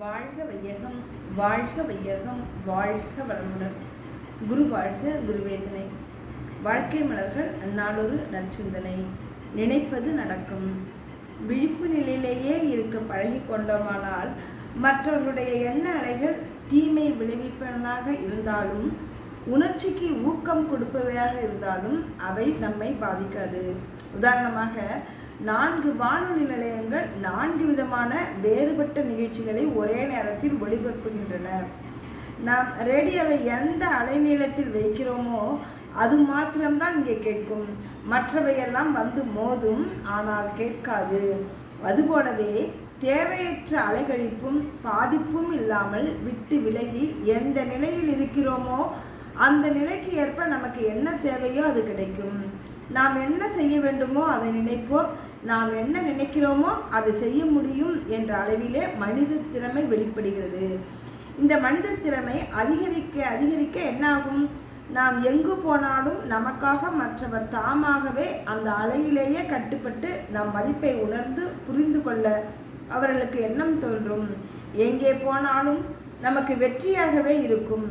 வாழ்க வையகம் வாழ்க வையகம் வாழ்க வளமுடன். குரு வாழ்க குருவேதனை. வாழ்க்கை மலர்கள் அந்நாளொரு நற்சிந்தனை. நினைப்பது நடக்கும். விழிப்பு நிலையிலேயே இருக்க பழகி கொண்டோமானால் மற்றவர்களுடைய எண்ண அலைகள் தீமை விளைவிப்பவனாக இருந்தாலும் உணர்ச்சிக்கு ஊக்கம் கொடுப்பவையாக இருந்தாலும் அவை நம்மை பாதிக்காது. உதாரணமாக நான்கு வானொலி நிலையங்கள் விதமான வேறுபட்ட நிகழ்ச்சிகளை ஒரே நேரத்தில் ஒளிபரப்புகின்றன. நாம் ரேடியோவை எந்த அலைநீளத்தில் வைக்கிறோமோ அது மாத்திரம்தான் இங்கே கேட்கும். மற்றவையெல்லாம் வந்து மோதும் ஆனால் கேட்காது. அதுபோலவே தேவையற்ற அலைகழிப்பும் பாதிப்பும் இல்லாமல் விட்டு விலகி எந்த நிலையில் இருக்கிறோமோ அந்த நிலைக்கு ஏற்ப நமக்கு என்ன தேவையோ அது கிடைக்கும். நாம் என்ன செய்ய வேண்டுமோ அதை நினைப்போம். நாம் என்ன நினைக்கிறோமோ அதை செய்ய முடியும் என்ற அளவிலே மனித திறமை வெளிப்படுகிறது. இந்த மனித திறமை அதிகரிக்க அதிகரிக்க என்னாகும்? நாம் எங்கு போனாலும் நமக்காக மற்றவர் தாமாகவே அந்த அலையிலேயே கட்டுப்பட்டு நம் மதிப்பை உணர்ந்து புரிந்து கொள்ள அவர்களுக்கு எண்ணம் தோன்றும். எங்கே போனாலும் நமக்கு வெற்றியாகவே இருக்கும்.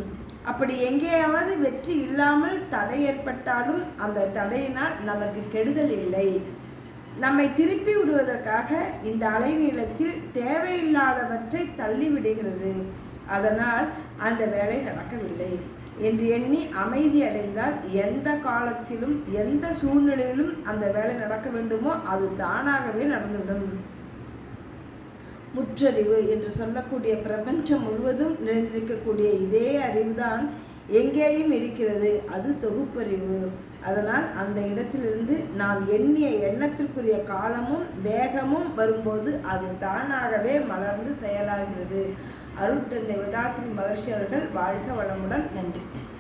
அப்படி எங்கேயாவது வெற்றி இல்லாமல் தடை ஏற்பட்டாலும் அந்த தடையினால் நமக்கு கெடுதல் இல்லை. நம்மை திருப்பி விடுவதற்காக இந்த அலைநீளத்தில் தேவையில்லாதவற்றை தள்ளிவிடுகிறது அதனால் அந்த வேலை நடக்கவில்லை என்று எண்ணி அமைதி அடைந்தால் எந்த காலத்திலும் எந்த சூழ்நிலையிலும் அந்த வேலை நடக்க வேண்டுமோ அது தானாகவே நடந்துவிடும். முற்றறிவு என்று சொல்லக்கூடிய பிரபஞ்சம் முழுவதும் நிறைந்திருக்கக்கூடிய இதே அறிவுதான் எங்கேயும் இருக்கிறது. அது தொகுப்பறிவு. அதனால் அந்த இடத்திலிருந்து நாம் எண்ணிய எண்ணத்திற்குரிய காலமும் வேகமும் வரும்போது அது தானாகவே மலர்ந்து செயலாகிறது. அருட்தந்தை விதாத்திரி மகர்ஷி அவர்கள் வாழ்க வளமுடன். நன்றி.